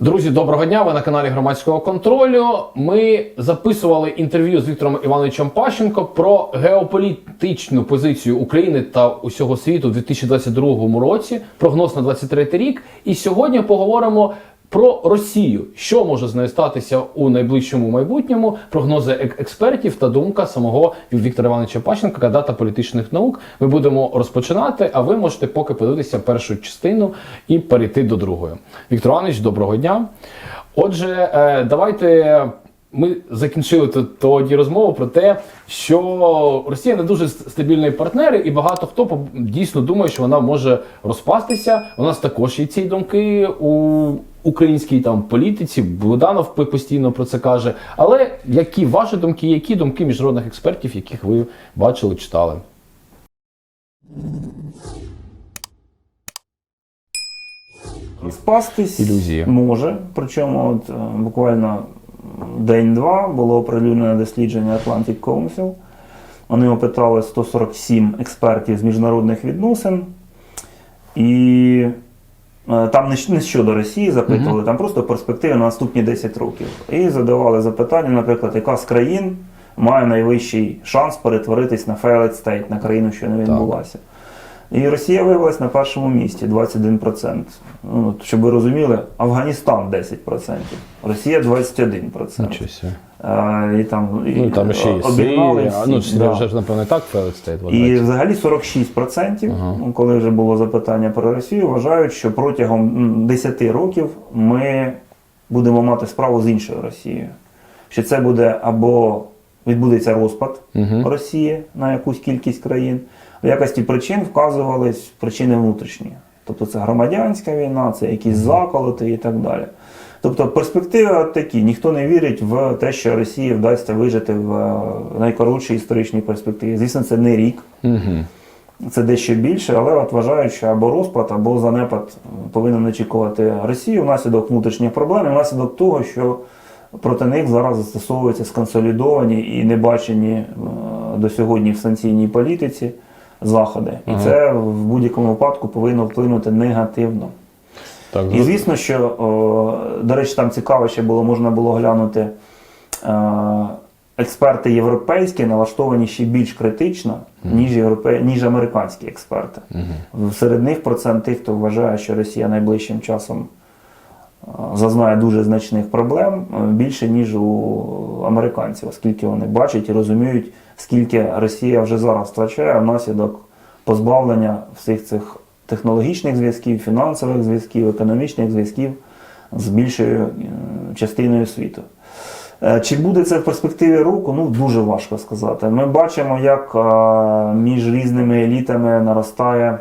Друзі, доброго дня! Ви на каналі громадського контролю. Ми записували інтерв'ю з Віктором Івановичем Пащенко про геополітичну позицію України та усього світу у 2022 році, прогноз на 23 рік. І сьогодні поговоримо про Росію, що може з нею статися у найближчому майбутньому, прогнози експертів та думка самого Віктора Івановича Пащенка, кандидата політичних наук. Ми будемо розпочинати, а ви можете поки подивитися першу частину і перейти до другої. Віктор Іванович, доброго дня. Отже, е, давайте. Ми закінчили тоді розмову про те, що Росія не дуже стабільний партнер, і багато хто дійсно думає, що вона може розпастися. У нас також є ці думки у українській там політиці. Буданов постійно про це каже. Але які ваші думки, які думки міжнародних експертів, яких ви бачили, читали? Спастись Ілюзія. може. Причому от, е, буквально день-два було оприлюднене дослідження Atlantic Council. Вони опитали 147 експертів з міжнародних відносин. І там не, щодо Росії запитували, там просто перспективи на наступні 10 років. І задавали запитання, наприклад, яка з країн має найвищий шанс перетворитись на failed state, на країну, що не відбулася. І Росія виявилась на першому місці 21%. Ну, от, щоб ви розуміли, Афганістан 10%, Росія 21%. Нічого. Е, і там, і, Ну там ще є обігнали всі, Ну, да. Вже ж напевно так failed І взагалі 46%, Ага. ну, коли вже було запитання про Росію, вважають, що протягом м, 10 років ми будемо мати справу з іншою Росією. Що це буде або відбудеться розпад Мгм. Росії на якусь кількість країн. В якості причин вказувались причини внутрішні. Тобто це громадянська війна, це якісь заколоти і так далі. Тобто перспективи от такі. Ніхто не вірить в те, що Росії вдасться вижити в е, найкоротшій історичній перспективі. Звісно, це не рік, це дещо більше, але от вважають, що або розпад, або занепад повинен очікувати Росію внаслідок внутрішніх проблем, внаслідок того, що проти них зараз застосовуються сконсолідовані і небачені е, до сьогодні в санкційній політиці заходи. І Ага. це в будь-якому випадку повинно вплинути негативно. Так, І звісно, що, о, до речі, там цікаво ще було, можна було глянути. Е, експерти європейські налаштовані ще більш критично, ніж, європе... ніж американські експерти. Серед них процент тих, хто вважає, що Росія найближчим часом е, зазнає дуже значних проблем, е, більше, ніж у американців, оскільки вони бачать і розуміють, скільки Росія вже зараз втрачає внаслідок позбавлення всіх цих технологічних зв'язків, фінансових зв'язків, економічних зв'язків з більшою е, частиною світу. Е, Чи буде це в перспективі року? Ну дуже важко сказати. Ми бачимо, як е, між різними елітами наростає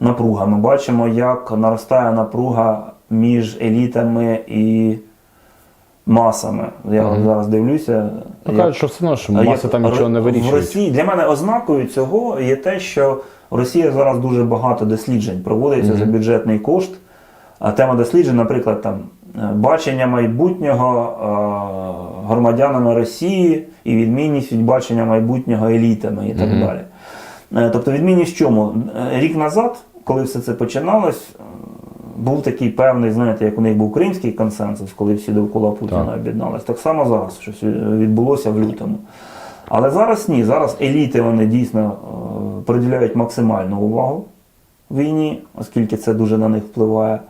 напруга. Ми бачимо, як наростає напруга між елітами і масами. Я Мгм. зараз дивлюся. Ну, як- кажуть, що все одно, що а маса як там нічого не Р-. В Росії для мене ознакою цього є те, що в Росії зараз дуже багато досліджень проводиться за бюджетний кошт. А тема досліджень, наприклад, там е, бачення майбутнього е, громадянами Росії і відмінність від бачення майбутнього елітами і так далі. Е, Тобто відмінність в чому? Е, Рік назад, коли все це починалось, був такий певний, знаєте, як у них був кримський консенсус, коли всі довкола Путіна Так. об'єднались. Так само зараз щось відбулося в лютому. Але зараз ні. Зараз еліти вони дійсно е, приділяють максимальну увагу війні, оскільки це дуже на них впливає.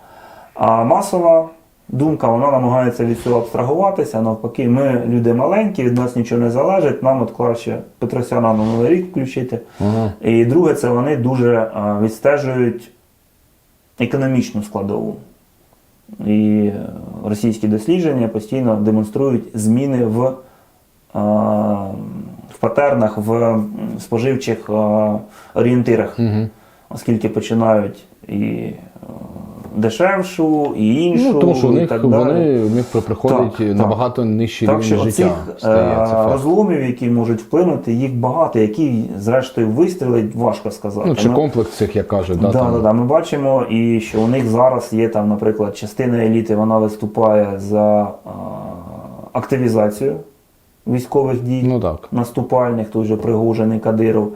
А масова думка вона намагається від цього абстрагуватися. Навпаки, ми люди маленькі, від нас нічого не залежить, нам от краще Петросяна на Новий рік включити. Ага. І друге, це вони дуже е, відстежують економічну складову. І російські дослідження постійно демонструють зміни в, е, в патернах, в споживчих е, орієнтирах, угу. оскільки починають і е, дешевшу, і іншу, Ну, тому що у і них так далі. вони у них приходить Так, так. набагато нижчий Так рівень життя. цих це розломів, які можуть вплинути, їх багато, які, зрештою, вистрілить, важко сказати. Ну, чи Ми- комплекс цих, як кажуть, да, Да, там. да, да. Ми бачимо, і що у них зараз є там, наприклад, частина еліти, вона виступає за а, активізацію військових дій Ну так. наступальних, той же Пригожин і Кадиров.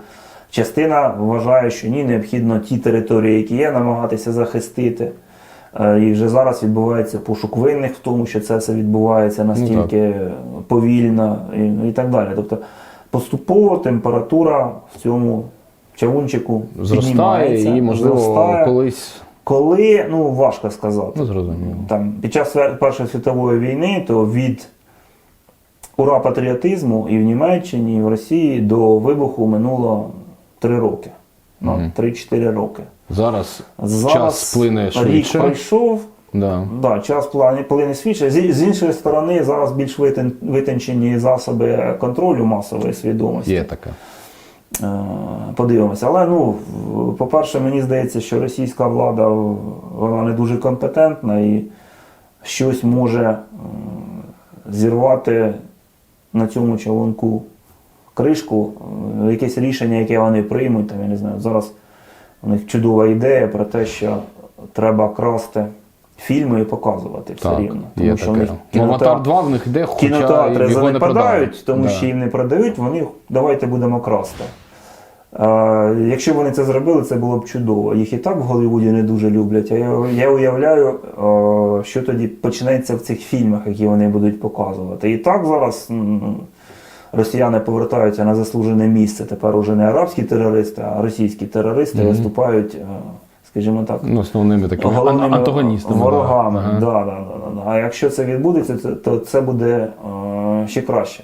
Частина вважає, що ні, необхідно ті території, які є, намагатися захистити. Е, І вже зараз відбувається пошук винних в тому, що це все відбувається настільки повільно і, і так далі. Тобто поступово температура в цьому чавунчику Зростає і, можливо, зростає. колись. Коли, ну важко сказати. Ну, зрозуміло. Там, під час Першої світової війни, то від ура патріотизму і в Німеччині, і в Росії до вибуху минуло 3 роки. Ну, 3-4 роки. Зараз, Зараз час плине рік пройшов, Да. да, час плине швидше. З, з іншої сторони, зараз більш витен- витончені засоби контролю масової свідомості. Є таке. Е, Подивимося. Але ну, по-перше, мені здається, що російська влада вона не дуже компетентна і щось може зірвати на цьому чолонку кришку, якесь рішення, яке вони приймуть. Там, я не знаю, зараз у них чудова ідея про те, що треба красти фільми і показувати все Так, рівно. є що в них. Ну, кінотеатр- 2 в них йде, хоча кінотеатри його не продають. тому Да. що їм не продають, вони давайте будемо красти. А, якщо б вони це зробили, це було б чудово. Їх і так в Голлівуді не дуже люблять. А я, я уявляю, о, що тоді почнеться в цих фільмах, які вони будуть показувати. І так зараз росіяни повертаються на заслужене місце. Тепер уже не арабські терористи, а російські терористи Мгм. виступають, е, скажімо так, Ну, основними такими головними антагоністами. ворогами. Да. Да. Да, да, да. А якщо це відбудеться, то, це буде е, ще краще.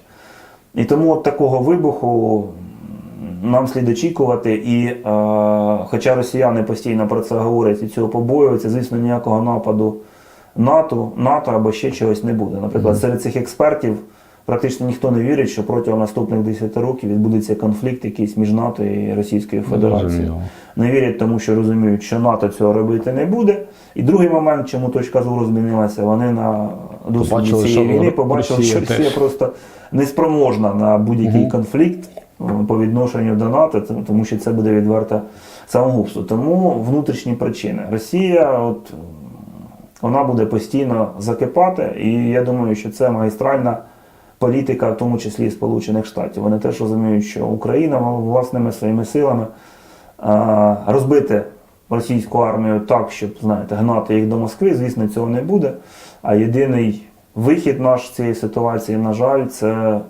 І тому от такого вибуху нам слід очікувати. І е, хоча росіяни постійно про це говорять і цього побоюються, звісно, ніякого нападу НАТО, НАТО або ще чогось не буде. Наприклад, серед цих експертів практично ніхто не вірить, що протягом наступних 10 років відбудеться конфлікт якийсь між НАТО і Російською Федерацією Зрозуміло. не вірять тому, що розуміють, що НАТО цього робити не буде. І другий момент, чому точка зору змінилася, вони на досвіді Побачили, цієї що війни побачили, що Росія теж. просто неспроможна на будь-який Мгм. конфлікт е, по відношенню до НАТО, тому що це буде відверте самогубство. Тому внутрішні причини. Росія, от вона буде постійно закипати, і я думаю, що це магістральна політика, в тому числі і Сполучених Штатів. Вони теж розуміють, що Україна власними своїми силами розбити російську армію так, щоб знаєте, гнати їх до Москви, звісно, цього не буде. А єдиний вихід наш цієї ситуації, на жаль, це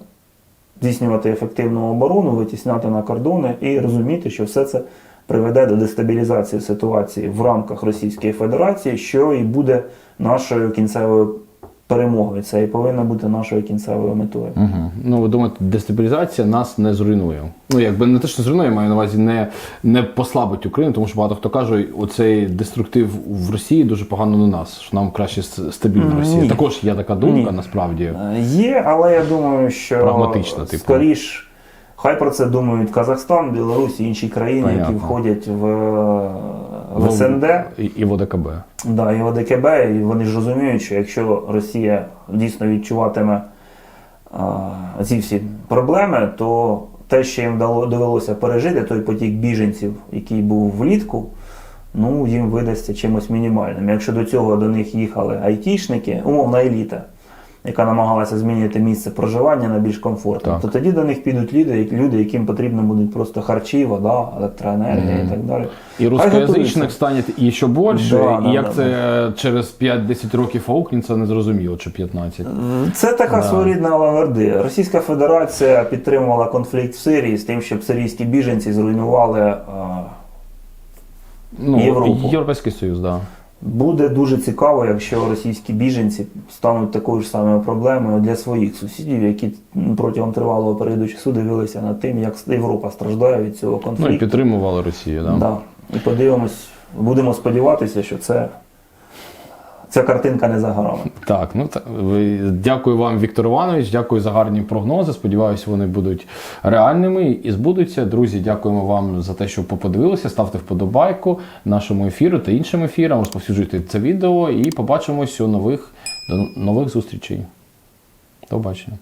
здійснювати ефективну оборону, витісняти на кордони і розуміти, що все це приведе до дестабілізації ситуації в рамках Російської Федерації, що і буде нашою кінцевою перемогою. Це і повинна бути нашою кінцевою метою. Угу. Ну, ви думаєте, дестабілізація нас не зруйнує. Ну, якби не те, що зруйнує, я маю на увазі не, не послабить Україну, тому що багато хто каже, оцей деструктив в Росії дуже погано на нас, що нам краще стабільна Ні. Також є така думка, Ні. насправді. Е, Є, але я думаю, що Прагматично, типу. скоріш. Хай про це думають Казахстан, Білорусь і інші країни, які входять в, в СНД. І, і в ОДКБ. Да, і ОДКБ, і вони ж розуміють, що якщо Росія дійсно відчуватиме а, ці всі проблеми, то те, що їм дало- довелося пережити, той потік біженців, який був влітку, ну їм видасться чимось мінімальним. Якщо до цього до них їхали айтішники, умовна еліта, яка намагалася змінити місце проживання на більш комфортне, Так. то тоді до них підуть люди, люди, яким потрібно будуть просто харчі, вода, електроенергія Мгм. і так далі. І русскоязичних стане і ще більше, Да, і да, як да, це через 5-10 років аукнень, це не зрозуміло, чи 15. Це така Да. своєрідна авангарди. Російська Федерація підтримувала конфлікт в Сирії з тим, щоб сирійські біженці зруйнували. е, Ну, Європу. Європейський Союз, так. Да. Буде дуже цікаво, якщо російські біженці стануть такою ж самою проблемою для своїх сусідів, які протягом тривалого періоду часу дивилися над тим, як Європа страждає від цього Ну і конфлікту. підтримували Росію, да. Да. І подивимось, будемо сподіватися, що це, ця картинка не за горами. Так, ну та, дякую вам, Віктор Іванович. Дякую за гарні прогнози. Сподіваюся, вони будуть реальними і збудуться. Друзі, дякуємо вам за те, що подивилися. Ставте вподобайку нашому ефіру та іншим ефірам. Розповсюджуйте це відео і побачимось у нових до нових зустрічей. До побачення.